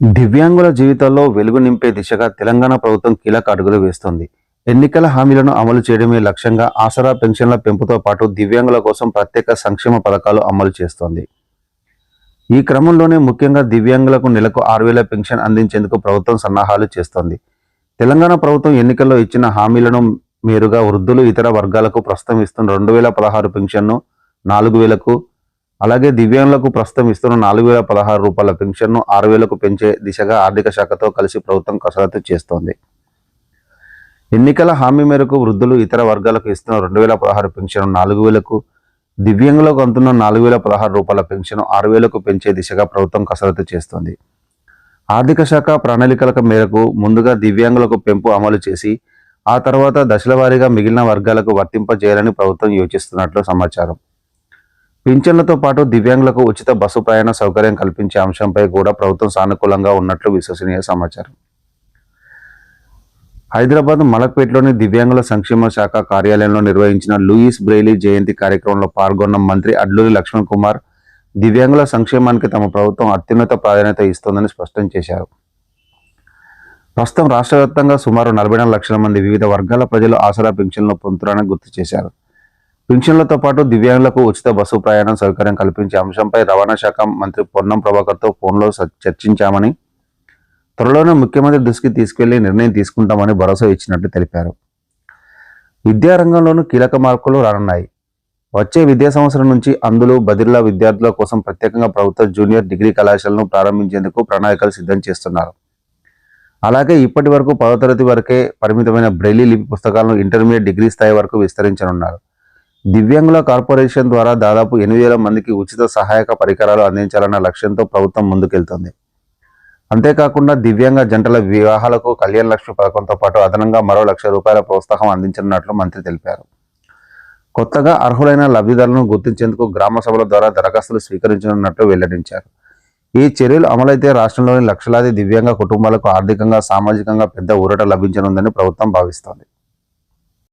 దివ్యాంగుల జీవితాల్లో వెలుగు నింపే దిశగా తెలంగాణ ప్రభుత్వం కీలక అడుగులు వేస్తోంది. ఎన్నికల హామీలను అమలు చేయడమే లక్ష్యంగా ఆసరా పెన్షన్ల పెంపుతో పాటు దివ్యాంగుల కోసం ప్రత్యేక సంక్షేమ పథకాలు అమలు చేస్తోంది. ఈ క్రమంలోనే ముఖ్యంగా దివ్యాంగులకు నెలకు ఆరు వేల పెన్షన్ అందించేందుకు ప్రభుత్వం సన్నాహాలు చేస్తోంది. తెలంగాణ ప్రభుత్వం ఎన్నికల్లో ఇచ్చిన హామీలను మేరుగా వృద్ధులు ఇతర వర్గాలకు ప్రస్తుతం ఇస్తున్న రెండు వేల పదహారు పెన్షన్ను నాలుగు వేలకు అలాగే దివ్యాంగులకు ప్రస్తుతం ఇస్తున్న నాలుగు వేల పదహారు రూపాయల పెన్షన్ను ఆరు వేలకు పెంచే దిశగా ఆర్థిక శాఖతో కలిసి ప్రభుత్వం కసరత్తు చేస్తోంది. ఎన్నికల హామీ మేరకు వృద్ధులు ఇతర వర్గాలకు ఇస్తున్న రెండు వేల పదహారు పెన్షన్ నాలుగు వేలకు దివ్యాంగులకు అందుతున్న నాలుగు వేల పదహారు రూపాయల పెన్షన్ ఆరు వేలకు పెంచే దిశగా ప్రభుత్వం కసరత్తు చేస్తోంది. ఆర్థిక శాఖ ప్రణాళికల మేరకు ముందుగా దివ్యాంగులకు పెంపు అమలు చేసి ఆ తర్వాత దశలవారీగా మిగిలిన వర్గాలకు వర్తింపజేయాలని ప్రభుత్వం యోచిస్తున్నట్లు సమాచారం. పింఛన్లతో పాటు దివ్యాంగులకు ఉచిత బస్సు ప్రయాణ సౌకర్యం కల్పించే అంశంపై కూడా ప్రభుత్వం సానుకూలంగా ఉన్నట్లు విశ్వసనీయ సమాచారం. హైదరాబాద్ మలక్పేటలోని దివ్యాంగుల సంక్షేమ శాఖ కార్యాలయంలో నిర్వహించిన లూయిస్ బ్రెయిలీ జయంతి కార్యక్రమంలో పాల్గొన్న మంత్రి అడ్లూరి లక్ష్మణ్ కుమార్ దివ్యాంగుల సంక్షేమానికి తమ ప్రభుత్వం అత్యున్నత ప్రాధాన్యత ఇస్తోందని స్పష్టం చేశారు. ప్రస్తుతం రాష్ట్ర వ్యాప్తంగా సుమారు నలభై నాలుగు లక్షల మంది వివిధ వర్గాల ప్రజలు ఆసరా పింఛన్లు పొందుతున్నారని గుర్తు చేశారు. పింఛన్లతో పాటు దివ్యాంగులకు ఉచిత బస్సు ప్రయాణం సౌకర్యం కల్పించే అంశంపై రవాణా శాఖ మంత్రి పొన్నం ప్రభాకర్తో ఫోన్లో చర్చించామని త్వరలోనే ముఖ్యమంత్రి దృష్టికి తీసుకెళ్ళి నిర్ణయం తీసుకుంటామని భరోసా ఇచ్చినట్లు తెలిపారు. విద్యారంగంలోనూ కీలక మార్పులు రానున్నాయి. వచ్చే విద్యా సంవత్సరం నుంచి అందులో బదిర్లా విద్యార్థుల కోసం ప్రత్యేకంగా ప్రభుత్వ జూనియర్ డిగ్రీ కళాశాలను ప్రారంభించేందుకు ప్రణాళికలు సిద్ధం చేస్తున్నారు. అలాగే ఇప్పటి వరకు పదో తరగతి వరకే పరిమితమైన బ్రెయిలీ లిపి పుస్తకాలను ఇంటర్మీడియట్ డిగ్రీ స్థాయి వరకు విస్తరించనున్నారు. దివ్యాంగుల కార్పొరేషన్ ద్వారా దాదాపు ఎనిమిది వేల మందికి ఉచిత సహాయక పరికరాలు అందించాలన్న లక్ష్యంతో ప్రభుత్వం ముందుకెళ్తోంది. అంతేకాకుండా దివ్యాంగ జంటల వివాహాలకు కళ్యాణ లక్ష్మి పథకంతో పాటు అదనంగా మరో లక్ష రూపాయల ప్రోత్సాహం అందించనున్నట్లు మంత్రి తెలిపారు. కొత్తగా అర్హులైన లబ్ధిదారులను గుర్తించేందుకు గ్రామ సభల ద్వారా దరఖాస్తులు స్వీకరించనున్నట్లు వెల్లడించారు. ఈ చర్యలు అమలైతే రాష్ట్రంలోని లక్షలాది దివ్యాంగ కుటుంబాలకు ఆర్థికంగా సామాజికంగా పెద్ద ఊరట లభించనుందని ప్రభుత్వం భావిస్తోంది.